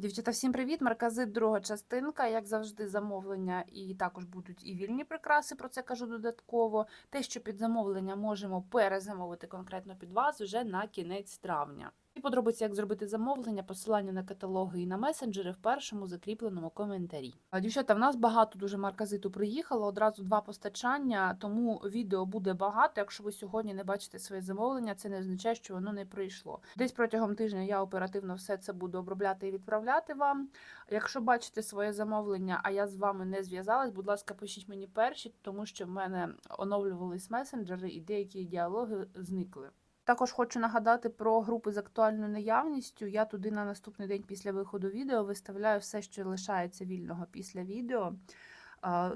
Дівчата, всім привіт! Марказит, друга частинка. Як завжди, замовлення і також будуть і вільні прикраси. Про це кажу додатково. Те, що під замовлення можемо перезамовити конкретно під вас вже на кінець травня. І подробиці, як зробити замовлення, посилання на каталоги і на месенджери в першому закріпленому коментарі. Дівчата, в нас багато дуже марказиту приїхало, одразу два постачання, тому відео буде багато. Якщо ви сьогодні не бачите своє замовлення, це не означає, що воно не прийшло. Десь протягом тижня я оперативно все це буду обробляти і відправляти вам. Якщо бачите своє замовлення, а я з вами не зв'язалась, будь ласка, пишіть мені перші, тому що в мене оновлювались месенджери і деякі діалоги зникли. Також хочу нагадати про групи з актуальною наявністю. Я туди на наступний день після виходу відео виставляю все, що лишається вільного після відео.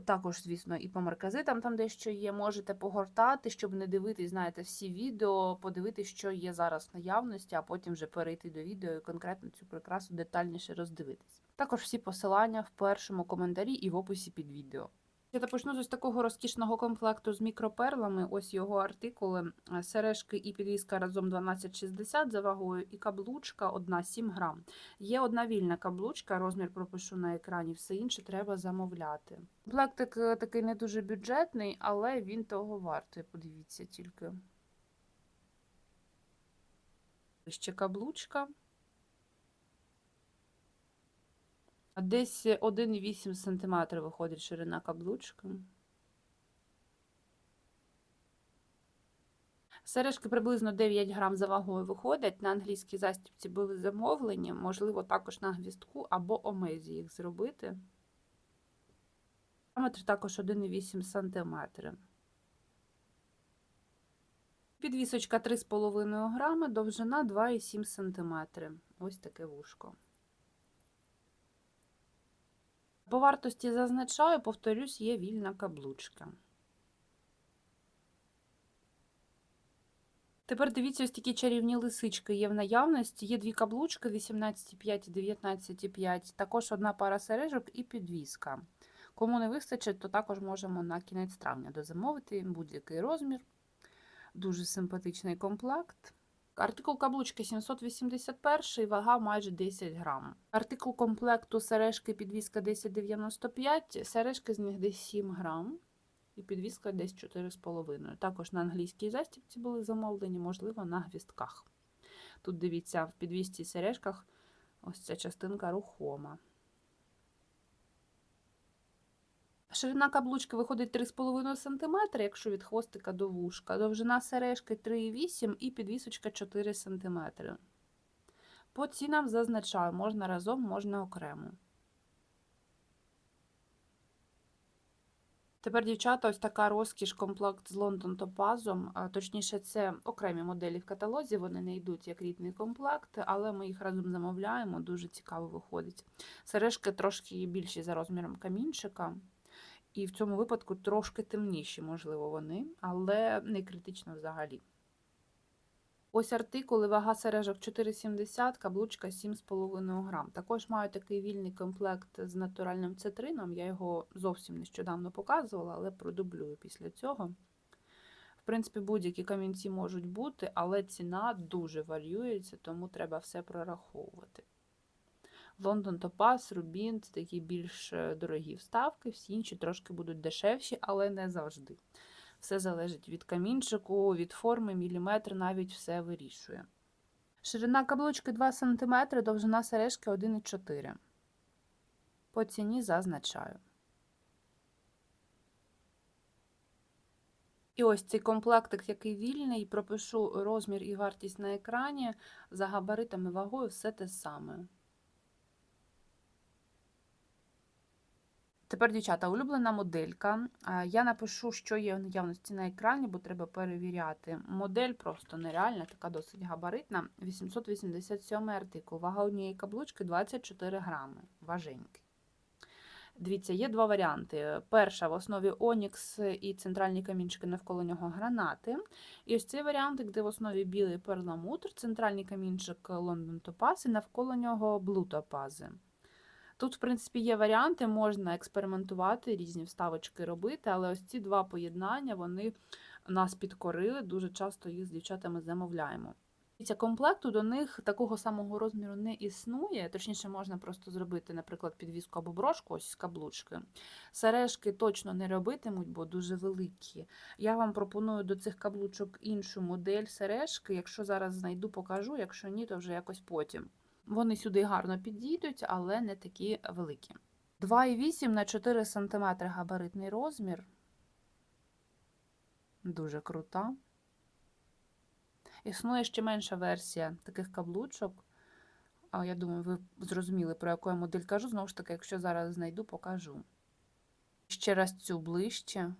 Також, звісно, і по марказитам там дещо є. Можете погортати, щоб не дивитись, знаєте, всі відео, подивитись, що є зараз в наявності, а потім вже перейти до відео і конкретно цю прикрасу детальніше роздивитись. Також всі посилання в першому коментарі і в описі під відео. Я почну з ось такого розкішного комплекту з мікроперлами. Ось його артикули. Е, Сережки і підвіска разом 12,60 за вагою, і каблучка одна 7 грам. Є одна вільна каблучка, розмір пропишу на екрані, все інше треба замовляти. Комплектик е, такий не дуже бюджетний, але він того вартий. Подивіться тільки. Ще каблучка. Десь 1,8 см виходить ширина каблучки. Сережки приблизно 9 грам за вагою виходять. На англійській застібці були замовлені, можливо, також на гвістку або омезі їх зробити. Діаметр також 1,8 см. Підвісочка 3,5 грами, довжина 2,7 см. Ось таке вушко. По вартості зазначаю, повторюсь, є вільна каблучка. Тепер дивіться, ось такі чарівні лисички є в наявності. Є дві каблучки 18,5 і 19,5, також одна пара сережок і підвіска. Кому не вистачить, то також можемо на кінець травня дозамовити будь-який розмір. Дуже симпатичний комплект. Артикул каблучки 781, вага майже 10 грам. Артикул комплекту сережки підвіска 1095, сережки з них десь 7 грам. І підвіска десь 4,5. Також на англійській застібці були замовлені, можливо, на гвістках. Тут дивіться, в підвісці сережках ось ця частинка рухома. Ширина каблучки виходить 3,5 см, якщо від хвостика до вушка. Довжина сережки 3,8 і підвісочка 4 см. По цінам зазначаю, можна разом, можна окремо. Тепер, дівчата, ось така розкіш комплект з Лондон топазом. Точніше, це окремі моделі в каталозі, вони не йдуть як рідний комплект, але ми їх разом замовляємо, дуже цікаво виходить. Сережки трошки більші за розміром камінчика. І в цьому випадку трошки темніші, можливо, вони, але не критично взагалі. Ось артикули, вага сережок 4,70, каблучка 7,5 грам. Також маю такий вільний комплект з натуральним цитрином. Я його зовсім нещодавно показувала, але продублюю після цього. В принципі, будь-які камінці можуть бути, але ціна дуже варіюється, тому треба все прораховувати. Лондон Топаз, Рубін це такі більш е, дорогі вставки, всі інші трошки будуть дешевші, але не завжди. Все залежить від камінчику, від форми, міліметр, навіть все вирішує. Ширина каблучки 2 см, довжина сережки 1,4 По ціні зазначаю. І ось цей комплектик, який вільний, пропишу розмір і вартість на екрані, за габаритами вагою все те саме. Тепер, дівчата, улюблена моделька. Я напишу, що є в наявності на екрані, бо треба перевіряти. Модель просто нереальна, така досить габаритна. 887 артикул. Вага однієї каблучки 24 грами. Важенький. Дивіться, є два варіанти. Перша в основі Онікс і центральні камінчики навколо нього гранати. І ось цей варіант, де в основі білий перламутр, центральний камінчик Лондон Топаз і навколо нього блу топази. Тут, в принципі, є варіанти, можна експериментувати, різні вставочки робити, але ось ці два поєднання вони нас підкорили, дуже часто їх з дівчатами замовляємо. Дивіться, комплекту до них такого самого розміру не існує. Точніше, можна просто зробити, наприклад, підвіску або брошку, ось з каблучки. Сережки точно не робитимуть, бо дуже великі. Я вам пропоную до цих каблучок іншу модель сережки. Якщо зараз знайду, покажу, якщо ні, то вже якось потім. Вони сюди гарно підійдуть, але не такі великі. 2,8 на 4 см габаритний розмір. Дуже крута. Існує ще менша версія таких каблучок. Я думаю, ви зрозуміли, про яку я модель кажу. Знову ж таки, якщо зараз знайду, покажу. Ще раз цю ближче.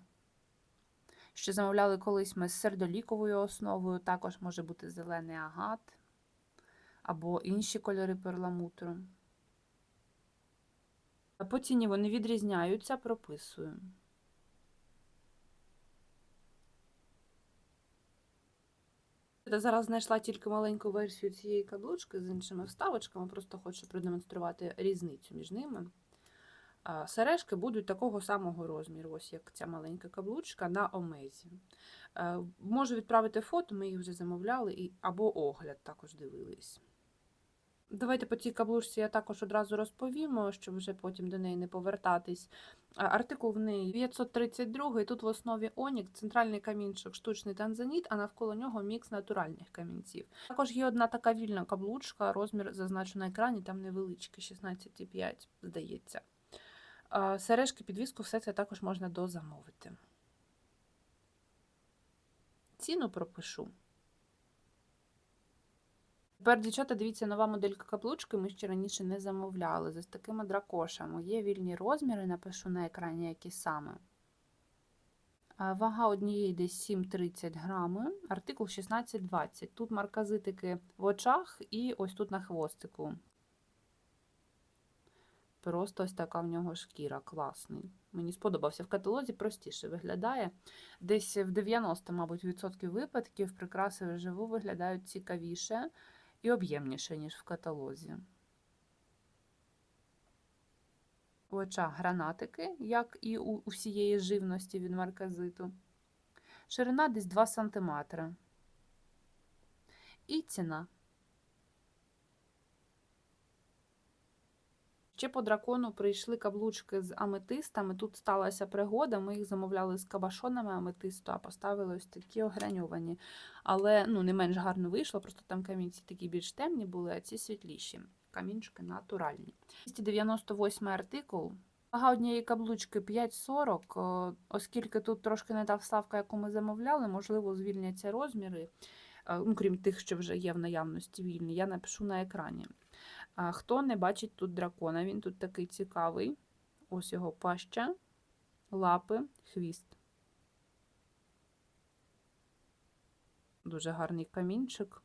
Ще замовляли колись ми з сердоліковою основою, також може бути зелений агат або інші кольори перламутру. По ціні вони відрізняються, прописую. Я зараз знайшла тільки маленьку версію цієї каблучки з іншими вставочками, просто хочу продемонструвати різницю між ними. Сережки будуть такого самого розміру, ось як ця маленька каблучка на омезі. Е, Можу відправити фото, ми їх вже замовляли, або огляд також дивились. Давайте по цій каблучці я також одразу розповім, щоб вже потім до неї не повертатись. Артикул в неї 532, і тут в основі онік, центральний камінчик, штучний танзаніт, а навколо нього мікс натуральних камінців. Також є одна така вільна каблучка, розмір зазначу на екрані, там невеличкий, 16,5, здається. Сережки, підвіску, все це також можна дозамовити. Ціну пропишу. Тепер, дівчата, дивіться, нова моделька каблучки ми ще раніше не замовляли. з такими дракошами. Є вільні розміри, напишу на екрані, які саме. Вага однієї десь 7,30 грами, артикул 16,20. Тут марказитики в очах і ось тут на хвостику. Просто ось така в нього шкіра, класний. Мені сподобався. В каталозі простіше виглядає. Десь в 90, мабуть, відсотків випадків прикраси вживу виглядають цікавіше і об'ємніше, ніж в каталозі. У очах гранатики, як і у усієї живності від марказиту. Ширина десь 2 см. І ціна. Ще по дракону прийшли каблучки з аметистами. Тут сталася пригода. Ми їх замовляли з кабашонами аметисту, а поставили ось такі ограньовані. Але ну, не менш гарно вийшло, просто там камінці такі більш темні були, а ці світліші. Камінчики натуральні. 298 артикул. Вага однієї каблучки 5,40, е, оскільки тут трошки не та вставка, яку ми замовляли, можливо, звільняться розміри, е, ну, крім тих, що вже є в наявності вільні, я напишу на екрані. А Хто не бачить тут дракона, він тут такий цікавий. Ось його паща, лапи, хвіст. Дуже гарний камінчик.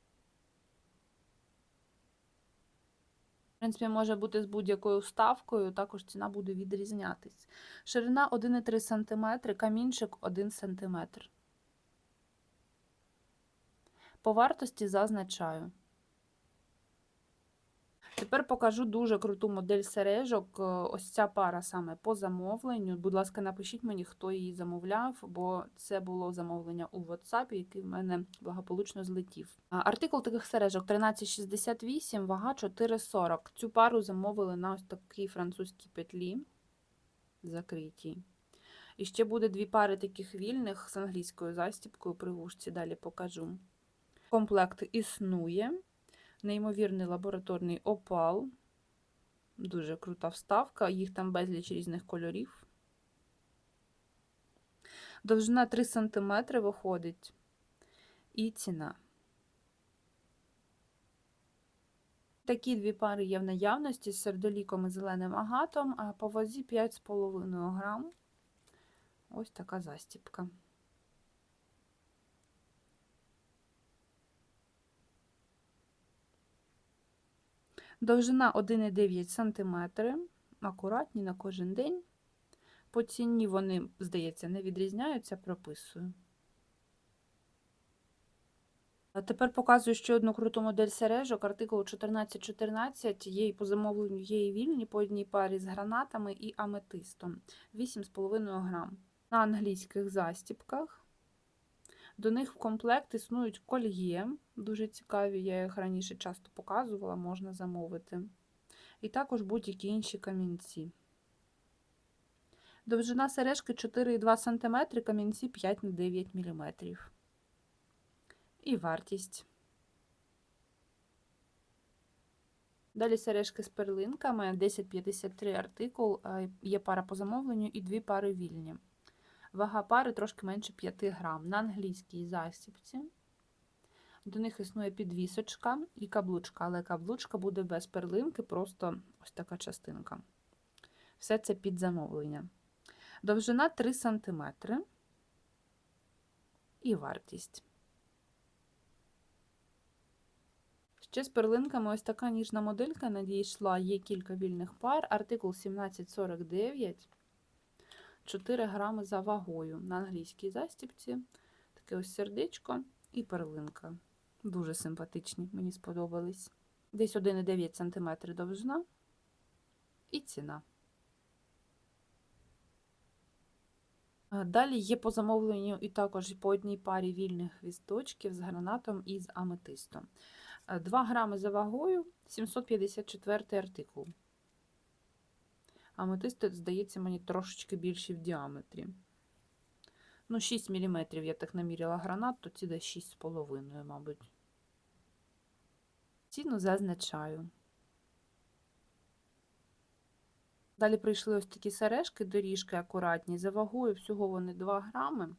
В принципі, може бути з будь-якою вставкою, також ціна буде відрізнятись. Ширина 1,3 см, камінчик 1 см. По вартості зазначаю. Тепер покажу дуже круту модель сережок. Е, Ось ця пара саме по замовленню. Будь ласка, напишіть мені, хто її замовляв, бо це було замовлення у WhatsApp, який в мене благополучно злетів. Артикул таких сережок 1368, вага 4,40. Цю пару замовили на ось такій французькій петлі закритій. І ще буде дві пари таких вільних з англійською застібкою при вушці, далі покажу. Комплект існує. Неймовірний лабораторний опал. Дуже крута вставка, їх там безліч різних кольорів. Довжина 3 см виходить. І ціна. Такі дві пари є в наявності з сердоліком і зеленим агатом, а по вазі 5,5 грам. Ось така застіпка. Довжина 1,9 см, акуратні на кожен день. По ціні вони, здається, не відрізняються, прописую. А тепер показую ще одну круту модель сережок, артикул 1414, є і по замовленню є і вільні по одній парі з гранатами і аметистом. 8,5 грам. На англійських застіпках. До них в комплект існують кольє, дуже цікаві, я їх раніше часто показувала, можна замовити. І також будь-які інші камінці. Довжина сережки 4,2 см, камінці 5 на 9 мм. І вартість. Далі сережки з перлинками, 1053 артикул, е, є пара по замовленню і дві пари вільні. Вага пари трошки менше 5 грам. На англійській засібці. До них існує підвісочка і каблучка, але каблучка буде без перлинки, просто ось така частинка. Все це під замовлення. Довжина 3 см і вартість. Ще з перлинками ось така ніжна моделька надійшла, є кілька вільних пар, артикул 1749, 4 грами за вагою. На англійській застіпці таке ось сердечко і перлинка. Дуже симпатичні, мені сподобались. Десь 1,9 см довжина і ціна. Далі є по замовленню і також по одній парі вільних хвісточків з гранатом і з аметистом. 2 грами за вагою, 754 артикул. Аметист, здається, мені трошечки більші в діаметрі. Ну, 6 мм я так наміряла гранат, то ці десь 6,5, мабуть. Ціну зазначаю. Далі прийшли ось такі сережки, доріжки акуратні. За вагою всього вони 2 грами.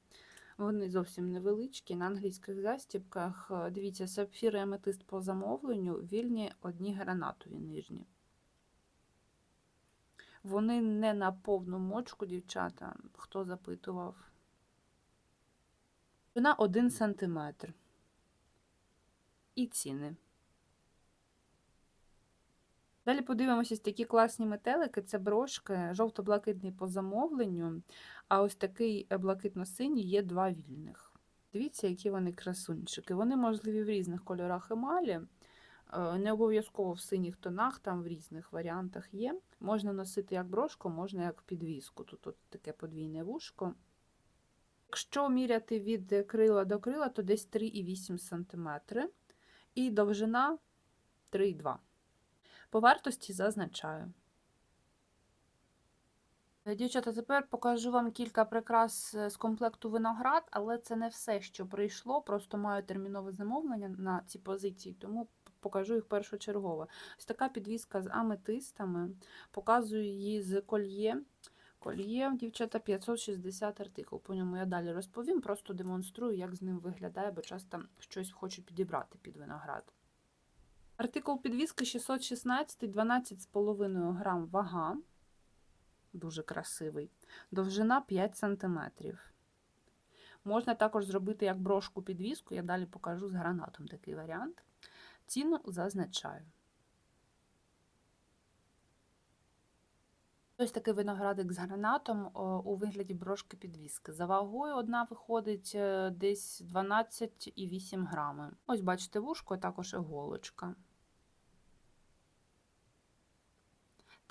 Вони зовсім невеличкі. На англійських застібках, дивіться, сапфір і аметист по замовленню, вільні одні гранатові нижні. Вони не на повну мочку, дівчата, хто запитував. Вона 1 см. І ціни. Далі подивимося ось такі класні метелики. Це брошки, жовто-блакитний по замовленню, а ось такий блакитно-синій є два вільних. Дивіться, які вони красунчики. Вони можливі в різних кольорах емалі. Е, Не обов'язково в синіх тонах, там в різних варіантах є. Можна носити як брошку, можна як підвіску. Тут от таке подвійне вушко. Якщо міряти від крила до крила, то десь 3,8 см. І довжина 3,2 по вартості зазначаю. Е, Дівчата, тепер покажу вам кілька прикрас е, з комплекту виноград, але це не все, що прийшло. Просто маю термінове замовлення на ці позиції, тому покажу їх першочергово. Ось така підвіска з аметистами. Показую її з кольє. Кольє, дівчата, 560 артикул. По ньому я далі розповім, просто демонструю, як з ним виглядає, бо часто щось хочу підібрати під виноград. Артикул підвіски 616, 12,5 грам вага. Дуже красивий. Довжина 5 см. Можна також зробити як брошку підвіску, я далі покажу з гранатом такий варіант. Ціну зазначаю. Ось такий виноградик з гранатом у вигляді брошки підвіски. За вагою одна виходить е, десь 12,8 грами. Ось бачите вушко, а також іголочка.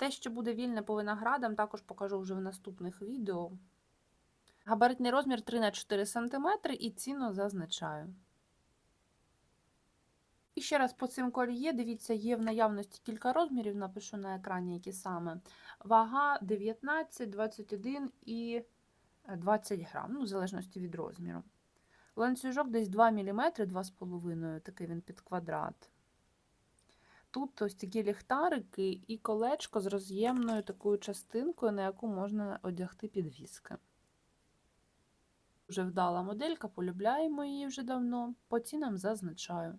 Те, що буде вільне по виноградам, також покажу вже в наступних відео. Габаритний розмір 3х4 см і ціну зазначаю. І ще раз по цим кольє, дивіться, є в наявності кілька розмірів, напишу на екрані, які саме. Вага 19, 21 і 20 грам, ну, в залежності від розміру. Ланцюжок десь 2 мм, 2,5 такий він під квадрат. Тут ось такі ліхтарики і колечко з роз'ємною такою частинкою, на яку можна одягти підвіски. Вже вдала моделька, полюбляємо її вже давно, по цінам зазначаю.